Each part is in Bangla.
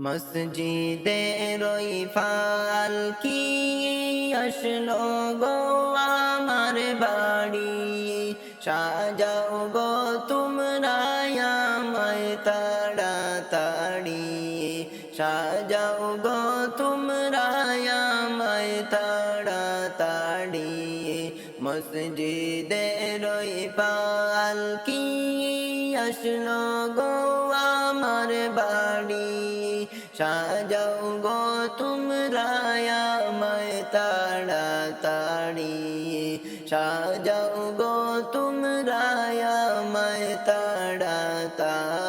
মসজিদের ওই ফালকি আসলো গো আমার বাড়ি? সাজাও গো তোমরা আমায় তাড়াতাড়ি। সাজাও গো তোমরা আমায় তাড়াতাড়ি। মসজিদের ওই পালকি আসলো গো আমার বাড়ি? সাজাও গো তোমরা আমায় তাড়াতাড়ি সাজাও গো তোমরা আমায় তাড়াতাড়ি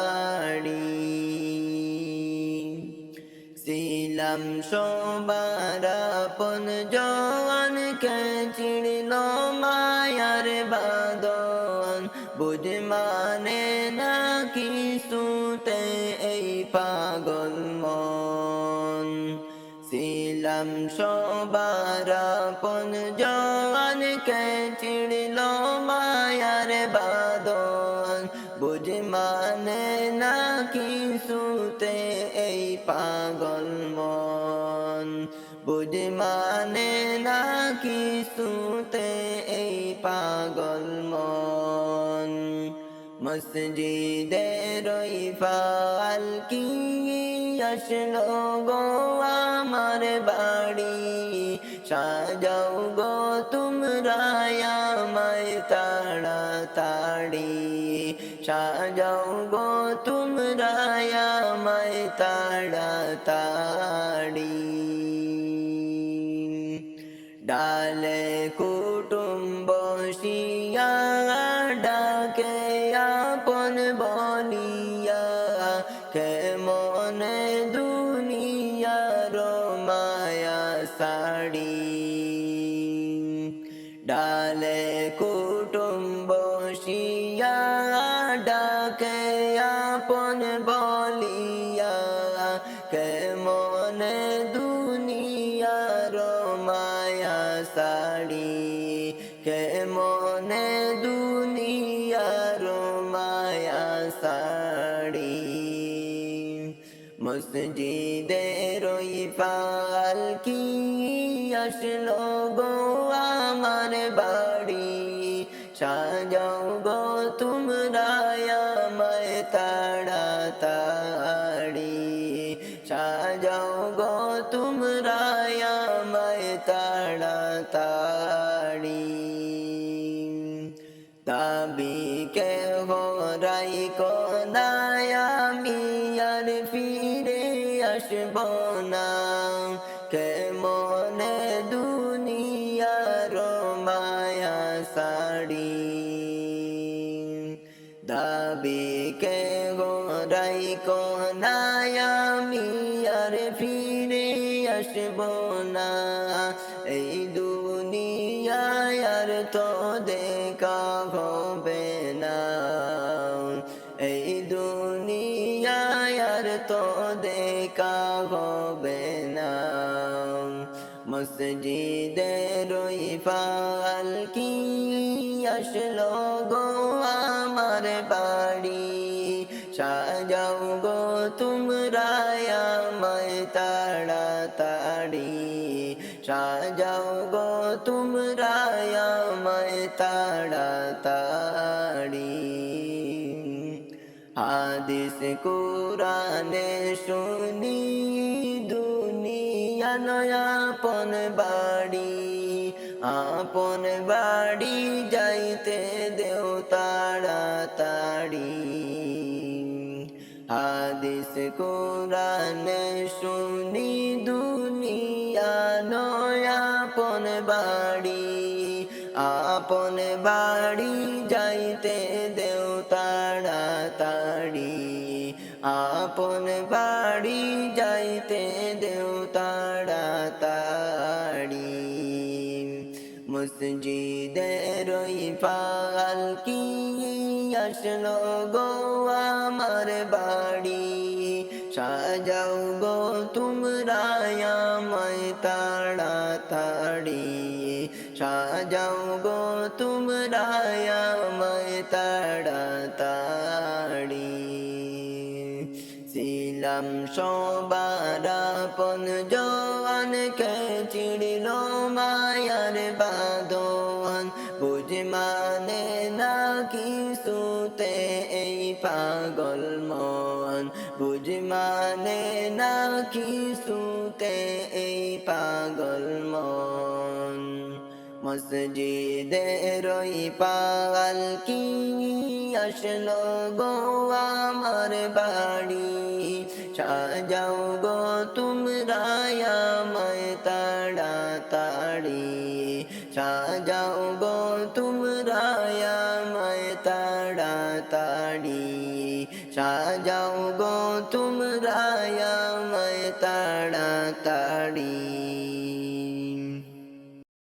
ছিলাম সবার আপন জওয়ানকে চিড়ল মায়ার বাদন বুঝ মানে না কিছুতে এই পাগল মন। ছিলাম সবার আপন জওয়ানকে চিড়ল মায়ার বাদন। বুঝ মানে না কিছুতে এই পাগল মন। বুঝ মানে না কিছুতে এই পাগল মসজিদের ওই ফালকি আসলো গো আমার বাড়ি? সাজাও গো তোমরা আমায় তাড়াতাড়ি। সাজাও গো তোমরা আমায় তাড়াতাড়ি। ডালে কুটুম্ব ডাকে আপন বলিয়া কে মনে দুনিয়ার মায়া সাড়ি কে মনে দুনিয়ার মায়া সাড়ি মসজিদের ওই পালকি আসলো গো আমার বাড়ি? সাজাও গো তোমরা তাড়াতাড়ি সাজাও গো তোমরা আমায় তাড়াতাড়ি দাবি কে হরাই কোনায় আমি আর ফিরে আসব না কে মনে দুনিয়ার মায়া সাড়ি কোনায় আমি আর ফিরে আসব না। এই দুনিয়ায় আর তো দেখা হবে না। এই দুনিয়ায় আর তো দেখা হবে না। মসজিদের ওই পালকি আসলো গো আমার বাড়ি সাজাও গো তোমরা আমায় তাড়াতাড়ি হাদিস কোরআনে শুনি দুনিয়া নয়াপন বাড়ি আপন বাড়ি যাইতে দেও তাড়াতাড়ি হাদিস কোরআনে শুনি দুনিয়া নয়াপন বাড়ি, আপন বাড়ি যাইতে দেও তাড়াতাড়ি। আপন বাড়ি যাইতে দেও তাড়াতাড়ি। মসজিদের ওই পালকি আসলো গো আমার বাড়ি। সাজাও গো তোমরা আমায় তাড়াতাড়ি। সাজাও গো তোমরা আমায় তাড়াতাড়ি। ছিলাম সবার আপন জওয়ান কে চিড়িল মায়ার বাদন বুঝ মানে না কিছুতে এই পাগল বুঝ মানে না কি কিছুতে এই পাগল মন। মসজিদে রই পাগল কি আসল গো আমার বাড়ি? সাজাও গো তুমরা মায় তাড়া তাড়ি সাজাও গো তুমরা মায় তাড়া তাড়ি সাজাও গো তোমরা আমায় তাড়াতাড়ি।